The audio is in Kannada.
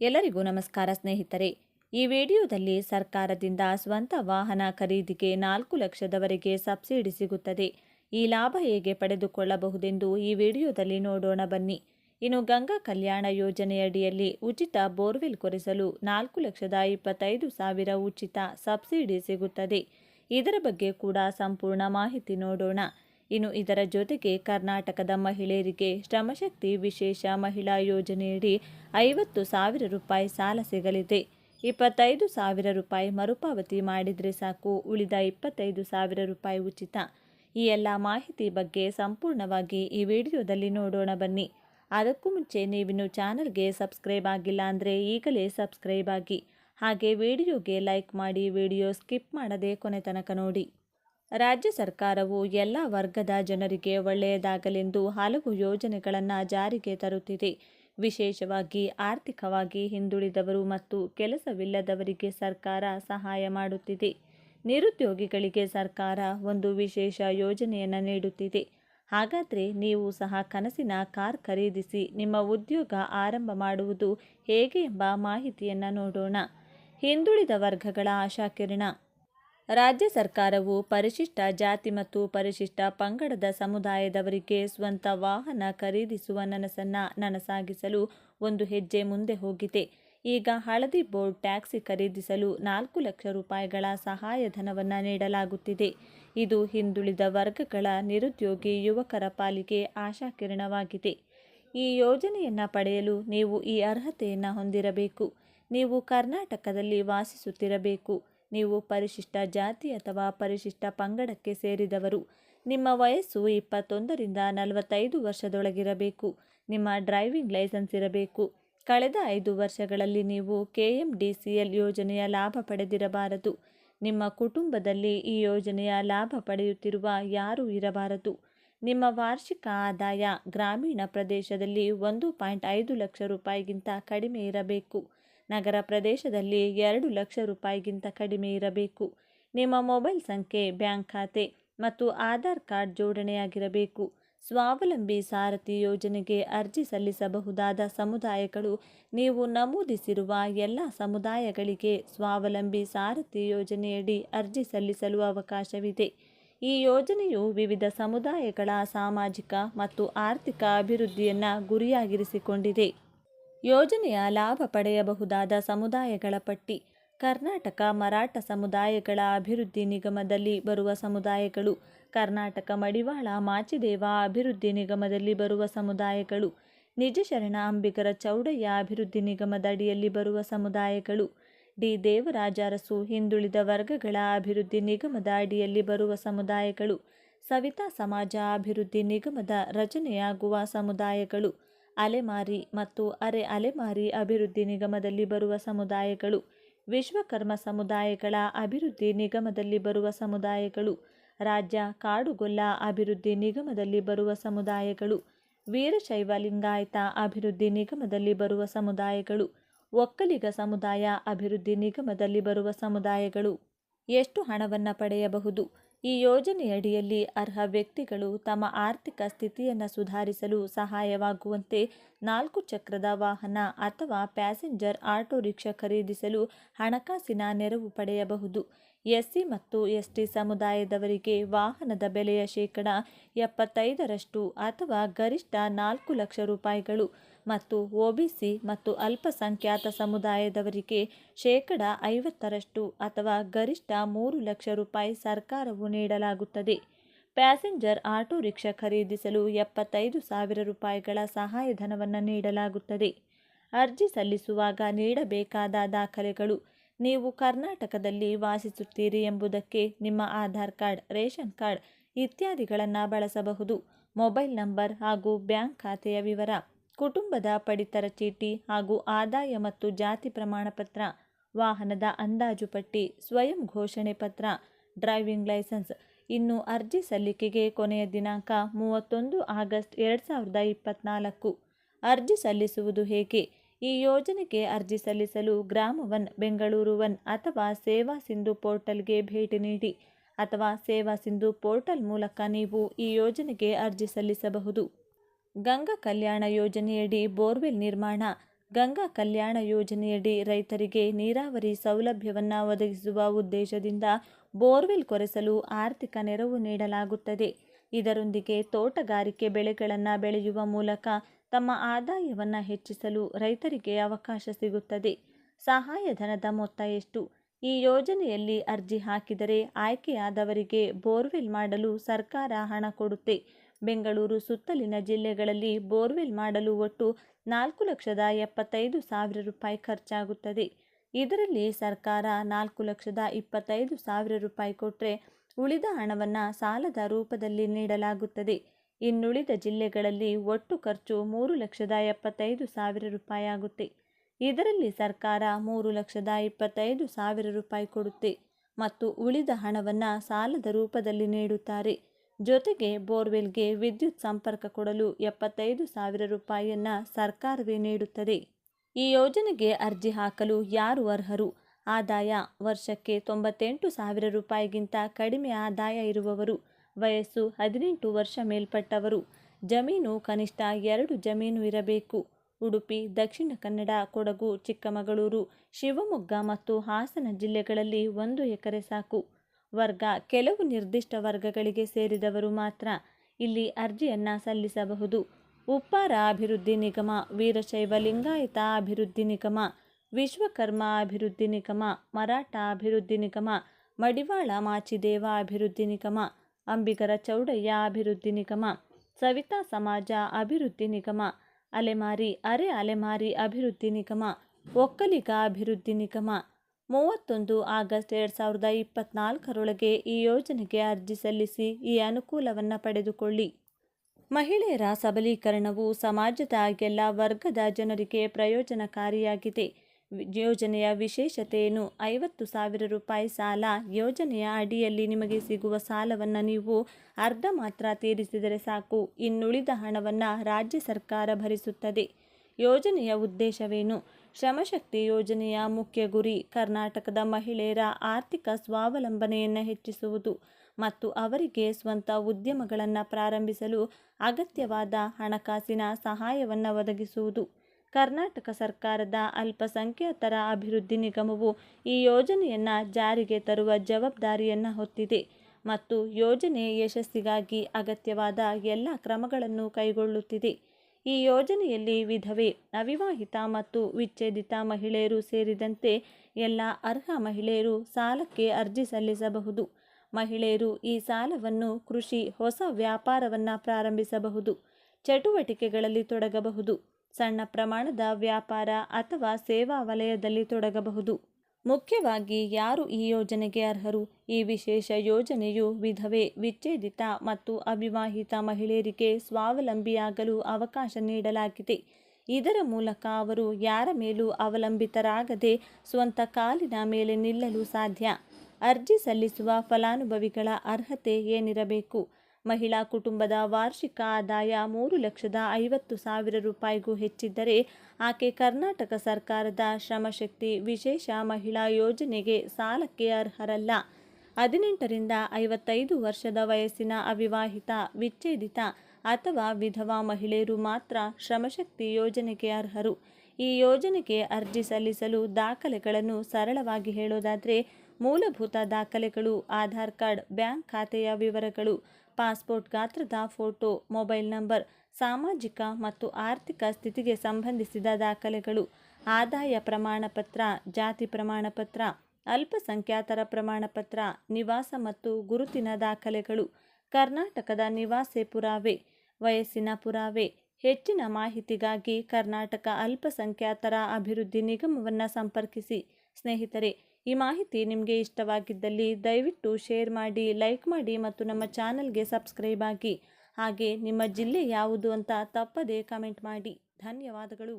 ಎಲ್ಲರಿಗೂ ನಮಸ್ಕಾರ ಸ್ನೇಹಿತರೆ. ಈ ವಿಡಿಯೋದಲ್ಲಿ ಸರ್ಕಾರದಿಂದ ಸ್ವಂತ ವಾಹನ ಖರೀದಿಗೆ ನಾಲ್ಕು ಲಕ್ಷದವರೆಗೆ ಸಬ್ಸಿಡಿ ಸಿಗುತ್ತದೆ. ಈ ಲಾಭ ಹೇಗೆ ಪಡೆದುಕೊಳ್ಳಬಹುದೆಂದು ಈ ವಿಡಿಯೋದಲ್ಲಿ ನೋಡೋಣ ಬನ್ನಿ. ಇನ್ನು ಗಂಗಾ ಕಲ್ಯಾಣ ಯೋಜನೆಯಡಿಯಲ್ಲಿ ಉಚಿತ ಬೋರ್ವೆಲ್ ಕೊರೆಸಲು ನಾಲ್ಕು ಲಕ್ಷದ ಇಪ್ಪತ್ತೈದು ಸಾವಿರ ಉಚಿತ ಸಬ್ಸಿಡಿ ಸಿಗುತ್ತದೆ. ಇದರ ಬಗ್ಗೆ ಕೂಡ ಸಂಪೂರ್ಣ ಮಾಹಿತಿ ನೋಡೋಣ. ಇನ್ನು ಇದರ ಜೊತೆಗೆ ಕರ್ನಾಟಕದ ಮಹಿಳೆಯರಿಗೆ ಶ್ರಮಶಕ್ತಿ ವಿಶೇಷ ಮಹಿಳಾ ಯೋಜನೆಯಡಿ ಐವತ್ತು ಸಾವಿರ ರೂಪಾಯಿ ಸಾಲ ಸಿಗಲಿದೆ. ಇಪ್ಪತ್ತೈದು ಸಾವಿರ ರೂಪಾಯಿ ಮರುಪಾವತಿ ಮಾಡಿದರೆ ಸಾಕು. ಉಳಿದ ಇಪ್ಪತ್ತೈದು ಸಾವಿರ ರೂಪಾಯಿ ಉಚಿತ. ಈ ಎಲ್ಲ ಮಾಹಿತಿ ಬಗ್ಗೆ ಸಂಪೂರ್ಣವಾಗಿ ಈ ವಿಡಿಯೋದಲ್ಲಿ ನೋಡೋಣ ಬನ್ನಿ. ಅದಕ್ಕೂ ಮುಂಚೆ ನೀವಿನ್ನು ಚಾನಲ್ಗೆ ಸಬ್ಸ್ಕ್ರೈಬ್ ಆಗಿಲ್ಲ ಅಂದರೆ ಈಗಲೇ ಸಬ್ಸ್ಕ್ರೈಬ್ ಆಗಿ. ಹಾಗೆ ವಿಡಿಯೋಗೆ ಲೈಕ್ ಮಾಡಿ ವಿಡಿಯೋ ಸ್ಕಿಪ್ ಮಾಡದೆ ಕೊನೆ ತನಕ ನೋಡಿ. ರಾಜ್ಯ ಸರ್ಕಾರವು ಎಲ್ಲ ವರ್ಗದ ಜನರಿಗೆ ಒಳ್ಳೆಯದಾಗಲೆಂದು ಹಲವು ಯೋಜನೆಗಳನ್ನು ಜಾರಿಗೆ ತರುತ್ತಿದೆ. ವಿಶೇಷವಾಗಿ ಆರ್ಥಿಕವಾಗಿ ಹಿಂದುಳಿದವರು ಮತ್ತು ಕೆಲಸವಿಲ್ಲದವರಿಗೆ ಸರ್ಕಾರ ಸಹಾಯ ಮಾಡುತ್ತಿದೆ. ನಿರುದ್ಯೋಗಿಗಳಿಗೆ ಸರ್ಕಾರ ಒಂದು ವಿಶೇಷ ಯೋಜನೆಯನ್ನು ನೀಡುತ್ತಿದೆ. ಹಾಗಾದರೆ ನೀವು ಸಹ ಕನಸಿನ ಕಾರ್ ಖರೀದಿಸಿ ನಿಮ್ಮ ಉದ್ಯೋಗ ಆರಂಭ ಮಾಡುವುದು ಹೇಗೆ ಎಂಬ ಮಾಹಿತಿಯನ್ನು ನೋಡೋಣ. ಹಿಂದುಳಿದ ವರ್ಗಗಳ ಆಶಾಕಿರಣ. ರಾಜ್ಯ ಸರ್ಕಾರವು ಪರಿಶಿಷ್ಟ ಜಾತಿ ಮತ್ತು ಪರಿಶಿಷ್ಟ ಪಂಗಡದ ಸಮುದಾಯದವರಿಗೆ ಸ್ವಂತ ವಾಹನ ಖರೀದಿಸುವ ನನಸನ್ನು ನನಸಾಗಿಸಲು ಒಂದು ಹೆಜ್ಜೆ ಮುಂದೆ ಹೋಗಿದೆ. ಈಗ ಹಳದಿ ಬೋರ್ಡ್ ಟ್ಯಾಕ್ಸಿ ಖರೀದಿಸಲು ನಾಲ್ಕು ಲಕ್ಷ ರೂಪಾಯಿಗಳ ಸಹಾಯಧನವನ್ನು ನೀಡಲಾಗುತ್ತಿದೆ. ಇದು ಹಿಂದುಳಿದ ವರ್ಗಗಳ ನಿರುದ್ಯೋಗಿ ಯುವಕರ ಪಾಲಿಗೆ ಆಶಾಕಿರಣವಾಗಿದೆ. ಈ ಯೋಜನೆಯನ್ನು ಪಡೆಯಲು ನೀವು ಈ ಅರ್ಹತೆಯನ್ನು ಹೊಂದಿರಬೇಕು. ನೀವು ಕರ್ನಾಟಕದಲ್ಲಿ ವಾಸಿಸುತ್ತಿರಬೇಕು. ನೀವು ಪರಿಶಿಷ್ಟ ಜಾತಿ ಅಥವಾ ಪರಿಶಿಷ್ಟ ಪಂಗಡಕ್ಕೆ ಸೇರಿದವರು. ನಿಮ್ಮ ವಯಸ್ಸು ಇಪ್ಪತ್ತೊಂದರಿಂದ ನಲವತ್ತೈದು ವರ್ಷದೊಳಗಿರಬೇಕು. ನಿಮ್ಮ ಡ್ರೈವಿಂಗ್ ಲೈಸೆನ್ಸ್ ಇರಬೇಕು. ಕಳೆದ ಐದು ವರ್ಷಗಳಲ್ಲಿ ನೀವು ಕೆಎಂಡಿಸಿಎಲ್ ಯೋಜನೆಯ ಲಾಭ ಪಡೆದಿರಬಾರದು. ನಿಮ್ಮ ಕುಟುಂಬದಲ್ಲಿ ಈ ಯೋಜನೆಯ ಲಾಭ ಪಡೆಯುತ್ತಿರುವ ಯಾರೂ ಇರಬಾರದು. ನಿಮ್ಮ ವಾರ್ಷಿಕ ಆದಾಯ ಗ್ರಾಮೀಣ ಪ್ರದೇಶದಲ್ಲಿ ಒಂದು ಪಾಯಿಂಟ್ ಐದು ಲಕ್ಷ ರೂಪಾಯಿಗಿಂತ ಕಡಿಮೆ ಇರಬೇಕು. ನಗರ ಪ್ರದೇಶದಲ್ಲಿ ಎರಡು ಲಕ್ಷ ರೂಪಾಯಿಗಿಂತ ಕಡಿಮೆ ಇರಬೇಕು. ನಿಮ್ಮ ಮೊಬೈಲ್ ಸಂಖ್ಯೆ, ಬ್ಯಾಂಕ್ ಖಾತೆ ಮತ್ತು ಆಧಾರ್ ಕಾರ್ಡ್ ಜೋಡಣೆಯಾಗಿರಬೇಕು. ಸ್ವಾವಲಂಬಿ ಸಾರಥಿ ಯೋಜನೆಗೆ ಅರ್ಜಿ ಸಲ್ಲಿಸಬಹುದಾದ ಸಮುದಾಯಗಳು, ನೀವು ನಮೂದಿಸಿರುವ ಎಲ್ಲ ಸಮುದಾಯಗಳಿಗೆ ಸ್ವಾವಲಂಬಿ ಸಾರಥಿ ಯೋಜನೆಯಡಿ ಅರ್ಜಿ ಸಲ್ಲಿಸಲು ಅವಕಾಶವಿದೆ. ಈ ಯೋಜನೆಯು ವಿವಿಧ ಸಮುದಾಯಗಳ ಸಾಮಾಜಿಕ ಮತ್ತು ಆರ್ಥಿಕ ಅಭಿವೃದ್ಧಿಯನ್ನು ಗುರಿಯಾಗಿರಿಸಿಕೊಂಡಿದೆ. ಯೋಜನೆಯ ಲಾಭ ಪಡೆಯಬಹುದಾದ ಸಮುದಾಯಗಳ ಪಟ್ಟಿ. ಕರ್ನಾಟಕ ಮರಾಠ ಸಮುದಾಯಗಳ ಅಭಿವೃದ್ಧಿ ನಿಗಮದಲ್ಲಿ ಬರುವ ಸಮುದಾಯಗಳು. ಕರ್ನಾಟಕ ಮಡಿವಾಳ ಮಾಚಿದೇವ ಅಭಿವೃದ್ಧಿ ನಿಗಮದಲ್ಲಿ ಬರುವ ಸಮುದಾಯಗಳು. ನಿಜಶರಣ ಅಂಬಿಗರ ಚೌಡಯ್ಯ ಅಭಿವೃದ್ಧಿ ನಿಗಮದ ಅಡಿಯಲ್ಲಿ ಬರುವ ಸಮುದಾಯಗಳು. ಡಿ. ದೇವರಾಜ ಅರಸು ಹಿಂದುಳಿದ ವರ್ಗಗಳ ಅಭಿವೃದ್ಧಿ ನಿಗಮದ ಅಡಿಯಲ್ಲಿ ಬರುವ ಸಮುದಾಯಗಳು. ಸವಿತಾ ಸಮಾಜ ಅಭಿವೃದ್ಧಿ ನಿಗಮದ ರಚನೆಯಾಗುವ ಸಮುದಾಯಗಳು. ಅಲೆಮಾರಿ ಮತ್ತು ಅರೆ ಅಲೆಮಾರಿ ಅಭಿವೃದ್ಧಿ ನಿಗಮದಲ್ಲಿ ಬರುವ ಸಮುದಾಯಗಳು, ವಿಶ್ವಕರ್ಮ ಸಮುದಾಯಗಳ ಅಭಿವೃದ್ಧಿ ನಿಗಮದಲ್ಲಿ ಬರುವ ಸಮುದಾಯಗಳು, ರಾಜ್ಯ ಕಾಡುಗೊಲ್ಲ ಅಭಿವೃದ್ಧಿ ನಿಗಮದಲ್ಲಿ ಬರುವ ಸಮುದಾಯಗಳು, ವೀರಶೈವ ಲಿಂಗಾಯತ ಅಭಿವೃದ್ಧಿ ನಿಗಮದಲ್ಲಿ ಬರುವ ಸಮುದಾಯಗಳು, ಒಕ್ಕಲಿಗ ಸಮುದಾಯ ಅಭಿವೃದ್ಧಿ ನಿಗಮದಲ್ಲಿ ಬರುವ ಸಮುದಾಯಗಳು. ಎಷ್ಟು ಹಣವನ್ನು ಪಡೆಯಬಹುದು? ಈ ಯೋಜನೆಯಡಿಯಲ್ಲಿ ಅರ್ಹ ವ್ಯಕ್ತಿಗಳು ತಮ್ಮ ಆರ್ಥಿಕ ಸ್ಥಿತಿಯನ್ನು ಸುಧಾರಿಸಲು ಸಹಾಯವಾಗುವಂತೆ ನಾಲ್ಕು ಚಕ್ರದ ವಾಹನ ಅಥವಾ ಪ್ಯಾಸೆಂಜರ್ ಆಟೋ ರಿಕ್ಷಾ ಖರೀದಿಸಲು ಹಣಕಾಸಿನ ನೆರವು ಪಡೆಯಬಹುದು. ಎಸ್ಸಿ ಮತ್ತು ಎಸ್ಟಿ ಸಮುದಾಯದವರಿಗೆ ವಾಹನದ ಬೆಲೆಯ ಶೇಕಡ ಎಪ್ಪತ್ತೈದರಷ್ಟು ಅಥವಾ ಗರಿಷ್ಠ ನಾಲ್ಕು ಲಕ್ಷ ರೂಪಾಯಿಗಳು. ಮತ್ತು ಒಬಿಸಿ ಮತ್ತು ಅಲ್ಪಸಂಖ್ಯಾತ ಸಮುದಾಯದವರಿಗೆ ಶೇಕಡ ಐವತ್ತರಷ್ಟು ಅಥವಾ ಗರಿಷ್ಠ ಮೂರು ಲಕ್ಷ ರೂಪಾಯಿ ಸರ್ಕಾರವು ನೀಡಲಾಗುತ್ತದೆ. ಪ್ಯಾಸೆಂಜರ್ ಆಟೋ ರಿಕ್ಷಾ ಖರೀದಿಸಲು ಎಪ್ಪತ್ತೈದು ಸಾವಿರ ರೂಪಾಯಿಗಳ ಸಹಾಯಧನವನ್ನು ನೀಡಲಾಗುತ್ತದೆ. ಅರ್ಜಿ ಸಲ್ಲಿಸುವಾಗ ನೀಡಬೇಕಾದ ದಾಖಲೆಗಳು ನೀವು ಕರ್ನಾಟಕದಲ್ಲಿ ವಾಸಿಸುತ್ತೀರಿ ಎಂಬುದಕ್ಕೆ ನಿಮ್ಮ ಆಧಾರ್ ಕಾರ್ಡ್, ರೇಷನ್ ಕಾರ್ಡ್ ಇತ್ಯಾದಿಗಳನ್ನು ಬಳಸಬಹುದು. ಮೊಬೈಲ್ ನಂಬರ್ ಹಾಗೂ ಬ್ಯಾಂಕ್ ಖಾತೆಯ ವಿವರ. ಕುಟುಂಬದ ಪಡಿತರ ಚೀಟಿ ಹಾಗೂ ಆದಾಯ ಮತ್ತು ಜಾತಿ ಪ್ರಮಾಣಪತ್ರ ವಾಹನದ ಅಂದಾಜು ಪಟ್ಟಿ, ಸ್ವಯಂ ಘೋಷಣೆ ಪತ್ರ, ಡ್ರೈವಿಂಗ್ ಲೈಸೆನ್ಸ್. ಇನ್ನು ಅರ್ಜಿ ಸಲ್ಲಿಕೆಗೆ ಕೊನೆಯ ದಿನಾಂಕ ಮೂವತ್ತೊಂದು ಆಗಸ್ಟ್ ಎರಡು ಸಾವಿರದ ಇಪ್ಪತ್ತ್ನಾಲ್ಕು ಅರ್ಜಿ ಸಲ್ಲಿಸುವುದು ಹೇಗೆ? ಈ ಯೋಜನೆಗೆ ಅರ್ಜಿ ಸಲ್ಲಿಸಲು ಗ್ರಾಮ ಒನ್, ಬೆಂಗಳೂರು ಒನ್ ಅಥವಾ ಸೇವಾ ಸಿಂಧು ಪೋರ್ಟಲ್ಗೆ ಭೇಟಿ ನೀಡಿ. ಅಥವಾ ಸೇವಾ ಸಿಂಧು ಪೋರ್ಟಲ್ ಮೂಲಕ ನೀವು ಈ ಯೋಜನೆಗೆ ಅರ್ಜಿ ಸಲ್ಲಿಸಬಹುದು. ಗಂಗಾ ಕಲ್ಯಾಣ ಯೋಜನೆಯಡಿ ಬೋರ್ವೆಲ್ ನಿರ್ಮಾಣ. ಗಂಗಾ ಕಲ್ಯಾಣ ಯೋಜನೆಯಡಿ ರೈತರಿಗೆ ನೀರಾವರಿ ಸೌಲಭ್ಯವನ್ನು ಒದಗಿಸುವ ಉದ್ದೇಶದಿಂದ ಬೋರ್ವೆಲ್ ಕೊರೆಸಲು ಆರ್ಥಿಕ ನೆರವು ನೀಡಲಾಗುತ್ತದೆ. ಇದರೊಂದಿಗೆ ತೋಟಗಾರಿಕೆ ಬೆಳೆಗಳನ್ನು ಬೆಳೆಯುವ ಮೂಲಕ ತಮ್ಮ ಆದಾಯವನ್ನು ಹೆಚ್ಚಿಸಲು ರೈತರಿಗೆ ಅವಕಾಶ ಸಿಗುತ್ತದೆ. ಸಹಾಯಧನದ ಮೊತ್ತ ಎಷ್ಟು? ಈ ಯೋಜನೆಯಲ್ಲಿ ಅರ್ಜಿ ಹಾಕಿದರೆ ಆಯ್ಕೆಯಾದವರಿಗೆ ಬೋರ್ವೆಲ್ ಮಾಡಲು ಸರ್ಕಾರ ಹಣ ಕೊಡುತ್ತೆ. ಬೆಂಗಳೂರು ಸುತ್ತಲಿನ ಜಿಲ್ಲೆಗಳಲ್ಲಿ ಬೋರ್ವೆಲ್ ಮಾಡಲು ಒಟ್ಟು ನಾಲ್ಕು ಲಕ್ಷದ ಎಪ್ಪತ್ತೈದು ಸಾವಿರ ರೂಪಾಯಿ ಖರ್ಚಾಗುತ್ತದೆ. ಇದರಲ್ಲಿ ಸರ್ಕಾರ ನಾಲ್ಕು ಲಕ್ಷದ ಇಪ್ಪತ್ತೈದು ಸಾವಿರ ರೂಪಾಯಿ ಕೊಟ್ಟರೆ ಉಳಿದ ಹಣವನ್ನು ಸಾಲದ ರೂಪದಲ್ಲಿ ನೀಡಲಾಗುತ್ತದೆ. ಇನ್ನುಳಿದ ಜಿಲ್ಲೆಗಳಲ್ಲಿ ಒಟ್ಟು ಖರ್ಚು ಮೂರು ಲಕ್ಷದ ಎಪ್ಪತ್ತೈದು ಸಾವಿರ ರೂಪಾಯಿ ಆಗುತ್ತೆ ಇದರಲ್ಲಿ ಸರ್ಕಾರ ಮೂರು ಲಕ್ಷದ ಇಪ್ಪತ್ತೈದು ಸಾವಿರ ರೂಪಾಯಿ ಕೊಡುತ್ತೆ ಮತ್ತು ಉಳಿದ ಹಣವನ್ನು ಸಾಲದ ರೂಪದಲ್ಲಿ ನೀಡುತ್ತಾರೆ. ಜೊತೆಗೆ ಬೋರ್ವೆಲ್ಗೆ ವಿದ್ಯುತ್ ಸಂಪರ್ಕ ಕೊಡಲು ಎಪ್ಪತ್ತೈದು ಸಾವಿರ ರೂಪಾಯಿಯನ್ನು ಸರ್ಕಾರವೇ ನೀಡುತ್ತದೆ. ಈ ಯೋಜನೆಗೆ ಅರ್ಜಿ ಹಾಕಲು ಯಾರು ಅರ್ಹರು? ಆದಾಯ ವರ್ಷಕ್ಕೆ ತೊಂಬತ್ತೆಂಟು ಸಾವಿರ ರೂಪಾಯಿಗಿಂತ ಕಡಿಮೆ ಆದಾಯ ಇರುವವರು, ವಯಸ್ಸು ಹದಿನೆಂಟು ವರ್ಷ ಮೇಲ್ಪಟ್ಟವರು, ಜಮೀನು ಕನಿಷ್ಠ ಎರಡು ಜಮೀನು ಇರಬೇಕು. ಉಡುಪಿ, ದಕ್ಷಿಣ ಕನ್ನಡ, ಕೊಡಗು, ಚಿಕ್ಕಮಗಳೂರು, ಶಿವಮೊಗ್ಗ ಮತ್ತು ಹಾಸನ ಜಿಲ್ಲೆಗಳಲ್ಲಿ ಒಂದು ಎಕರೆ ಸಾಕು. ವರ್ಗ ಕೆಲವು ನಿರ್ದಿಷ್ಟ ವರ್ಗಗಳಿಗೆ ಸೇರಿದವರು ಮಾತ್ರ ಇಲ್ಲಿ ಅರ್ಜಿಯನ್ನು ಸಲ್ಲಿಸಬಹುದು. ಉಪ್ಪಾರ ಅಭಿವೃದ್ಧಿ ನಿಗಮ, ವೀರಶೈವ ಲಿಂಗಾಯತ ಅಭಿವೃದ್ಧಿ ನಿಗಮ, ವಿಶ್ವಕರ್ಮ ಅಭಿವೃದ್ಧಿ ನಿಗಮ, ಮರಾಠ ಅಭಿವೃದ್ಧಿ ನಿಗಮ, ಮಡಿವಾಳ ಮಾಚಿದೇವ ಅಭಿವೃದ್ಧಿ ನಿಗಮ, ಅಂಬಿಗರ ಚೌಡಯ್ಯ ಅಭಿವೃದ್ಧಿ ನಿಗಮ, ಸವಿತಾ ಸಮಾಜ ಅಭಿವೃದ್ಧಿ ನಿಗಮ, ಅಲೆಮಾರಿ, ಅರೆ ಅಲೆಮಾರಿ ಅಭಿವೃದ್ಧಿ ನಿಗಮ, ಒಕ್ಕಲಿಗ ಅಭಿವೃದ್ಧಿ ನಿಗಮ ಮೂವತ್ತೊಂದು ಆಗಸ್ಟ್ ಎರಡು ಸಾವಿರದ ಇಪ್ಪತ್ನಾಲ್ಕರೊಳಗೆ ಈ ಯೋಜನೆಗೆ ಅರ್ಜಿ ಸಲ್ಲಿಸಿ ಈ ಅನುಕೂಲವನ್ನು ಪಡೆದುಕೊಳ್ಳಿ. ಮಹಿಳೆಯರ ಸಬಲೀಕರಣವು ಸಮಾಜದ ಎಲ್ಲ ವರ್ಗದ ಜನರಿಗೆ ಪ್ರಯೋಜನಕಾರಿಯಾಗಿದೆ. ಯೋಜನೆಯ ವಿಶೇಷತೆಯನ್ನು ಐವತ್ತು ಸಾವಿರ ರೂಪಾಯಿ ಸಾಲ ಯೋಜನೆಯ ಅಡಿಯಲ್ಲಿ ನಿಮಗೆ ಸಿಗುವ ಸಾಲವನ್ನು ನೀವು ಅರ್ಧ ಮಾತ್ರ ತೀರಿಸಿದರೆ ಸಾಕು. ಇನ್ನುಳಿದ ಹಣವನ್ನು ರಾಜ್ಯ ಸರ್ಕಾರ ಭರಿಸುತ್ತದೆ. ಯೋಜನೆಯ ಉದ್ದೇಶವೇನು? ಶ್ರಮಶಕ್ತಿ ಯೋಜನೆಯ ಮುಖ್ಯ ಗುರಿ ಕರ್ನಾಟಕದ ಮಹಿಳೆಯರ ಆರ್ಥಿಕ ಸ್ವಾವಲಂಬನೆಯನ್ನು ಹೆಚ್ಚಿಸುವುದು ಮತ್ತು ಅವರಿಗೆ ಸ್ವಂತ ಉದ್ಯಮಗಳನ್ನು ಪ್ರಾರಂಭಿಸಲು ಅಗತ್ಯವಾದ ಹಣಕಾಸಿನ ಸಹಾಯವನ್ನು ಒದಗಿಸುವುದು. ಕರ್ನಾಟಕ ಸರ್ಕಾರದ ಅಲ್ಪಸಂಖ್ಯಾತರ ಅಭಿವೃದ್ಧಿ ನಿಗಮವು ಈ ಯೋಜನೆಯನ್ನು ಜಾರಿಗೆ ತರುವ ಜವಾಬ್ದಾರಿಯನ್ನು ಹೊತ್ತಿದೆ ಮತ್ತು ಯೋಜನೆ ಯಶಸ್ಸಿಗಾಗಿ ಅಗತ್ಯವಾದ ಎಲ್ಲ ಕ್ರಮಗಳನ್ನು ಕೈಗೊಳ್ಳುತ್ತಿದೆ. ಈ ಯೋಜನೆಯಲ್ಲಿ ವಿಧವೆ ಅವಿವಾಹಿತ ಮತ್ತು ವಿಚ್ಛೇದಿತ ಮಹಿಳೆಯರು ಸೇರಿದಂತೆ ಎಲ್ಲ ಅರ್ಹ ಮಹಿಳೆಯರು ಸಾಲಕ್ಕೆ ಅರ್ಜಿ ಸಲ್ಲಿಸಬಹುದು. ಮಹಿಳೆಯರು ಈ ಸಾಲವನ್ನು ಕೃಷಿ, ಹೊಸ ವ್ಯಾಪಾರವನ್ನು ಪ್ರಾರಂಭಿಸಬಹುದು. ಚಟುವಟಿಕೆಗಳಲ್ಲಿ ತೊಡಗಬಹುದು. ಸಣ್ಣ ಪ್ರಮಾಣದ ವ್ಯಾಪಾರ ಅಥವಾ ಸೇವಾ ವಲಯದಲ್ಲಿ ತೊಡಗಬಹುದು. ಮುಖ್ಯವಾಗಿ ಯಾರು ಈ ಯೋಜನೆಗೆ ಅರ್ಹರು? ಈ ವಿಶೇಷ ಯೋಜನೆಯು ವಿಧವೆ, ವಿಚ್ಛೇದಿತ ಮತ್ತು ಅವಿವಾಹಿತ ಮಹಿಳೆಯರಿಗೆ ಸ್ವಾವಲಂಬಿಯಾಗಲು ಅವಕಾಶ ನೀಡಲಾಗಿದೆ. ಇದರ ಮೂಲಕ ಅವರು ಯಾರ ಮೇಲೂ ಅವಲಂಬಿತರಾಗದೆ ಸ್ವಂತ ಕಾಲಿನ ಮೇಲೆ ನಿಲ್ಲಲು ಸಾಧ್ಯ. ಅರ್ಜಿ ಸಲ್ಲಿಸುವ ಫಲಾನುಭವಿಗಳ ಅರ್ಹತೆ ಏನಿರಬೇಕು? ಮಹಿಳಾ ಕುಟುಂಬದ ವಾರ್ಷಿಕ ಆದಾಯ ಮೂರು ಲಕ್ಷದ ಐವತ್ತು ಸಾವಿರ ರೂಪಾಯಿಗೂ ಹೆಚ್ಚಿದ್ದರೆ ಆಕೆ ಕರ್ನಾಟಕ ಸರ್ಕಾರದ ಶ್ರಮಶಕ್ತಿ ವಿಶೇಷ ಮಹಿಳಾ ಯೋಜನೆಗೆ ಸಾಲಕ್ಕೆ ಅರ್ಹರಲ್ಲ. ಹದಿನೆಂಟರಿಂದ ಐವತ್ತೈದು ವರ್ಷದ ವಯಸ್ಸಿನ ಅವಿವಾಹಿತ, ವಿಚ್ಛೇದಿತ ಅಥವಾ ವಿಧವಾ ಮಹಿಳೆಯರು ಮಾತ್ರ ಶ್ರಮಶಕ್ತಿ ಯೋಜನೆಗೆ ಅರ್ಹರು. ಈ ಯೋಜನೆಗೆ ಅರ್ಜಿ ಸಲ್ಲಿಸಲು ದಾಖಲೆಗಳನ್ನು ಸರಳವಾಗಿ ಹೇಳೋದಾದರೆ ಮೂಲಭೂತ ದಾಖಲೆಗಳು, ಆಧಾರ್ ಕಾರ್ಡ್, ಬ್ಯಾಂಕ್ ಖಾತೆಯ ವಿವರಗಳು ಪಾಸ್ಪೋರ್ಟ್ ಗಾತ್ರದ ಫೋಟೋ, ಮೊಬೈಲ್ ನಂಬರ್, ಸಾಮಾಜಿಕ ಮತ್ತು ಆರ್ಥಿಕ ಸ್ಥಿತಿಗೆ ಸಂಬಂಧಿಸಿದ ದಾಖಲೆಗಳು, ಆದಾಯ ಪ್ರಮಾಣಪತ್ರ, ಜಾತಿ ಪ್ರಮಾಣಪತ್ರ, ಅಲ್ಪಸಂಖ್ಯಾತರ ಪ್ರಮಾಣಪತ್ರ, ನಿವಾಸ ಮತ್ತು ಗುರುತಿನ ದಾಖಲೆಗಳು, ಕರ್ನಾಟಕದ ನಿವಾಸೆ ಪುರಾವೆ, ವಯಸ್ಸಿನ ಪುರಾವೆ, ಹೆಚ್ಚಿನ ಮಾಹಿತಿಗಾಗಿ ಕರ್ನಾಟಕ ಅಲ್ಪಸಂಖ್ಯಾತರ ಅಭಿವೃದ್ಧಿ ನಿಗಮವನ್ನು ಸಂಪರ್ಕಿಸಿ. ಸ್ನೇಹಿತರೆ ಈ ಮಾಹಿತಿ ನಿಮಗೆ ಇಷ್ಟವಾಗಿದ್ದಲ್ಲಿ ದಯವಿಟ್ಟು ಶೇರ್ ಮಾಡಿ, ಲೈಕ್ ಮಾಡಿ ಮತ್ತು ನಮ್ಮ ಚಾನಲ್ಗೆ ಸಬ್ಸ್ಕ್ರೈಬ್ ಆಗಿ. ಹಾಗೆ ನಿಮ್ಮ ಜಿಲ್ಲೆ ಯಾವುದು ಅಂತ ತಪ್ಪದೇ ಕಮೆಂಟ್ ಮಾಡಿ. ಧನ್ಯವಾದಗಳು.